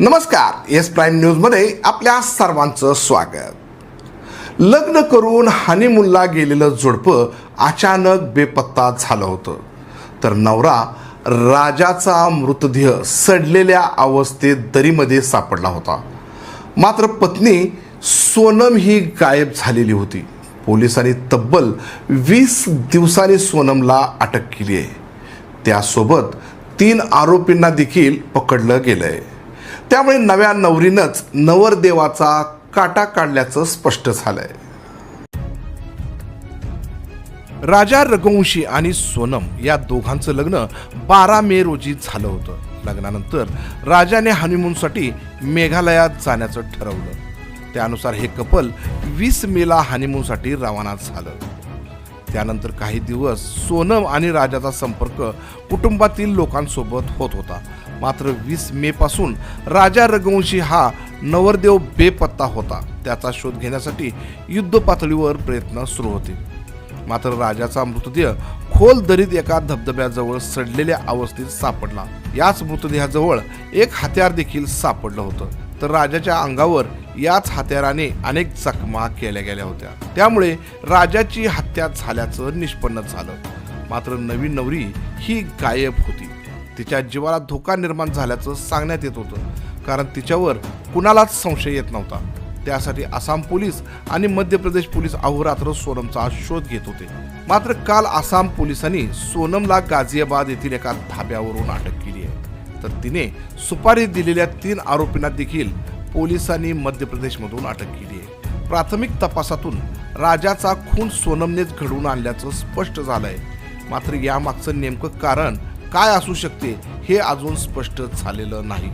नमस्कार S prime न्यूजमध्ये आपल्या सर्वांचं स्वागत. लग्न करून हनीमूनला गेलेलं जोडपं अचानक बेपत्ता झालं होतं. तर नवरा राजाचा मृतदेह सडलेल्या अवस्थेत दरीमध्ये सापडला होता. मात्र पत्नी सोनम ही गायब झालेली होती. पोलिसांनी तब्बल वीस दिवसांनी सोनमला अटक केली आहे. त्यासोबत तीन आरोपींना देखील पकडलं गेलं आहे त्यामुळे नव्या नवरीनंच नवरदेवाचा काटा काढल्याचं स्पष्ट झालंय. राजा रघुवंशी आणि सोनम या दोघांचं लग्न बारा मे रोजी झालं होतं. लग्नानंतर राजाने हनीमूनसाठी मेघालयात जाण्याचं ठरवलं. त्यानुसार हे कपल वीस मेला हनीमूनसाठी रवाना झालं. त्यानंतर काही दिवस सोनम आणि राजाचा संपर्क कुटुंबातील लोकांसोबत होत होता. मात्र वीस मे पासून राजा रघुवंशी हा नवरदेव बेपत्ता होता. त्याचा शोध घेण्यासाठी युद्ध पातळीवर प्रयत्न सुरू होते. मात्र राजाचा मृतदेह खोल दरीत एका धबधब्याजवळ सडलेल्या अवस्थेत सापडला. याच मृतदेहाजवळ एक हत्यार देखील सापडलं होतं. तर राजाच्या अंगावर याच हत्याराने अनेक चकमा केल्या गेल्या होत्या. त्यामुळे राजाची हत्या झाल्याचं निष्पन्न झालं. मात्र नवीन नवरी ही गायब होती. तिच्या जीवाला धोका निर्माण झाल्याचं सांगण्यात येत होतं. कारण तिच्यावर कुणालाच संशय येत नव्हता. त्यासाठी आसाम पोलीस आणि मध्य प्रदेश पोलीस अहोरात्र सोनमचा शोध घेत होते. मात्र काल आसाम पोलिसांनी सोनमला गाझियाबाद येथील एका धाब्यावरून अटक केली आहे. तर तिने सुपारी दिलेल्या तीन आरोपींना देखील पोलिसांनी मध्य प्रदेशमधून अटक केली आहे. प्राथमिक तपासातून राजाचा खून सोनमनेच घडवून आणल्याचं स्पष्ट झालंय. मात्र यामागचं नेमकं कारण काय असू शकते हे अजून स्पष्ट झालेलं नाही.